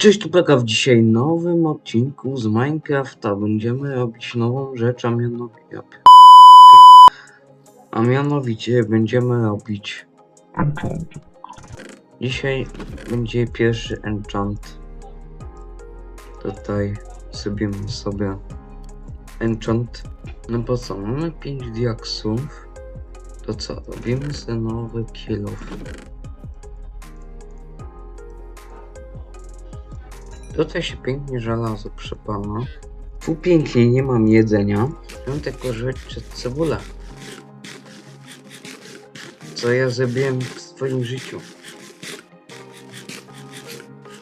Cześć, tu Peka w dzisiaj nowym odcinku z Minecrafta. Będziemy robić nową rzecz, a mianowicie... A mianowicie będziemy robić... Dzisiaj będzie pierwszy enchant. Tutaj zrobimy sobie enchant. No po co? Mamy 5 diaksów. To co? Robimy sobie nowy kill Tutaj się pięknie żelazo przepala. Tu pięknie, nie mam jedzenia. Mam tylko rzeczy cebulę. Co ja zrobiłem w swoim życiu?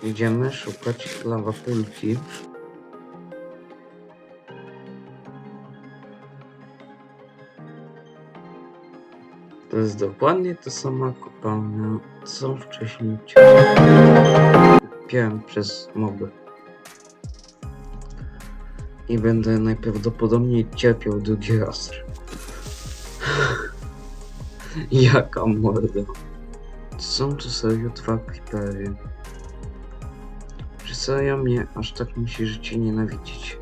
Idziemy szukać lawapulki. To jest dokładnie ta sama kopalnia, co wcześniej kupiłem przez moby. I będę najprawdopodobniej cierpiał drugi raz. Jaka morda. Są tu serio dwa creepery. Czy serio mnie aż tak musi życie nienawidzić?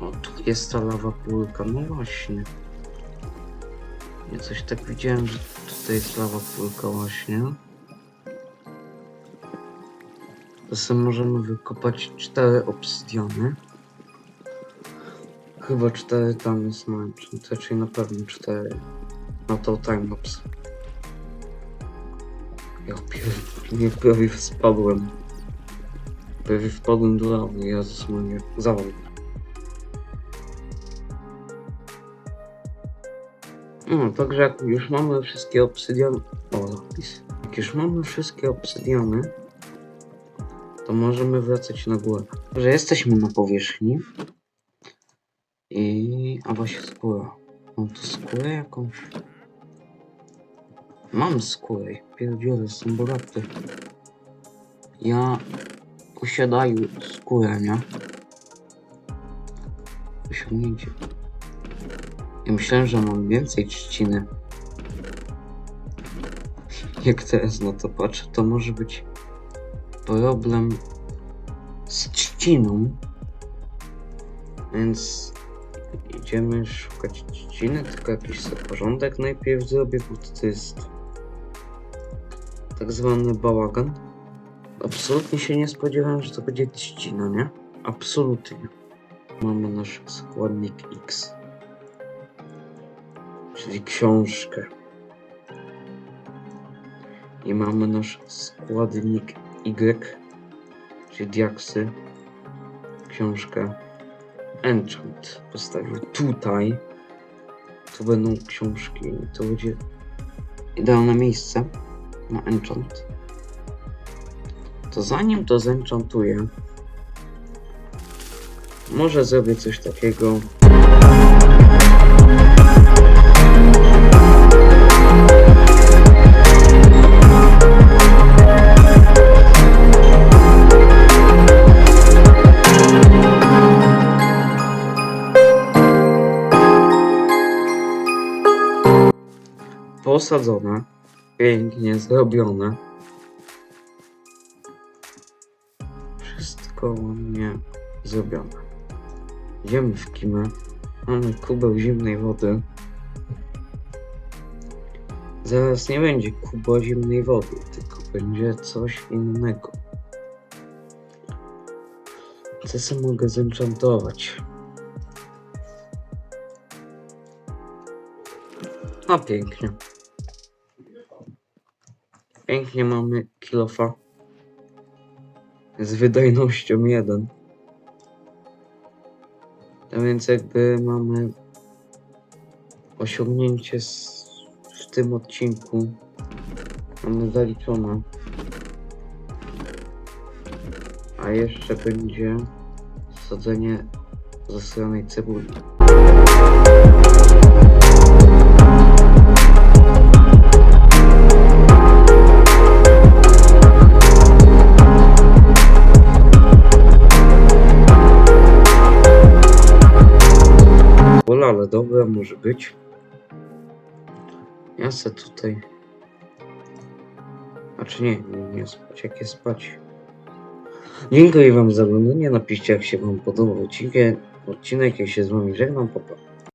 O, tu jest ta lawa pulka, no właśnie. Ja coś tak widziałem, że tutaj jest lawa pulka właśnie. Sobie możemy wykopać cztery obsydiany. Chyba cztery tam jest to czyli na pewno cztery. No to timelapse. Ja. Nie prawie spadłem. Prawie wpadłem do lawy, Jezus moje. Zawał. No, także jak już mamy wszystkie obsydiany... O, zapis. Jak już mamy wszystkie obsydiany, to możemy wracać na górę. Że jesteśmy na powierzchni. I... A właśnie skóra. Mam tu skórę jakąś? Mam skórę. Pierdziele, jestem bogaty. Ja posiadaję skórę, nie? Osiągnięcie. Ja myślałem, że mam więcej trzciny. Jak teraz na to patrzę, to może być problem z trzciną. Więc idziemy szukać trzciny, tylko jakiś sobie porządek najpierw zrobię, bo to jest tak zwany bałagan. Absolutnie się nie spodziewałem, że to będzie trzcina, nie? Absolutnie. Mamy nasz składnik X. Czyli książkę. I mamy nasz składnik Y, czyli diaksy, książkę, enchant postawił tutaj. Tu będą książki, to będzie idealne miejsce na enchant. To zanim to zenchantuję, może zrobię coś takiego. Posadzone, pięknie zrobione. Wszystko ładnie zrobione. Idziemy w kimę. Mamy kubeł zimnej wody. Zaraz nie będzie kuba zimnej wody, tylko będzie coś innego. Co sobie mogę zenchantować? No pięknie. Pięknie mamy kilofa. Z wydajnością 1. A więc jakby mamy osiągnięcie z, w tym odcinku. Mamy zaliczone. A jeszcze będzie sadzenie zasranej cebuli. Ale dobra może być. Ja se tutaj A czy nie, nie, nie spać, jakie spać. Dziękuję wam za oglądanie, napiszcie jak się wam podobał odcinek, odcinek jak się z wami żegnam, popa.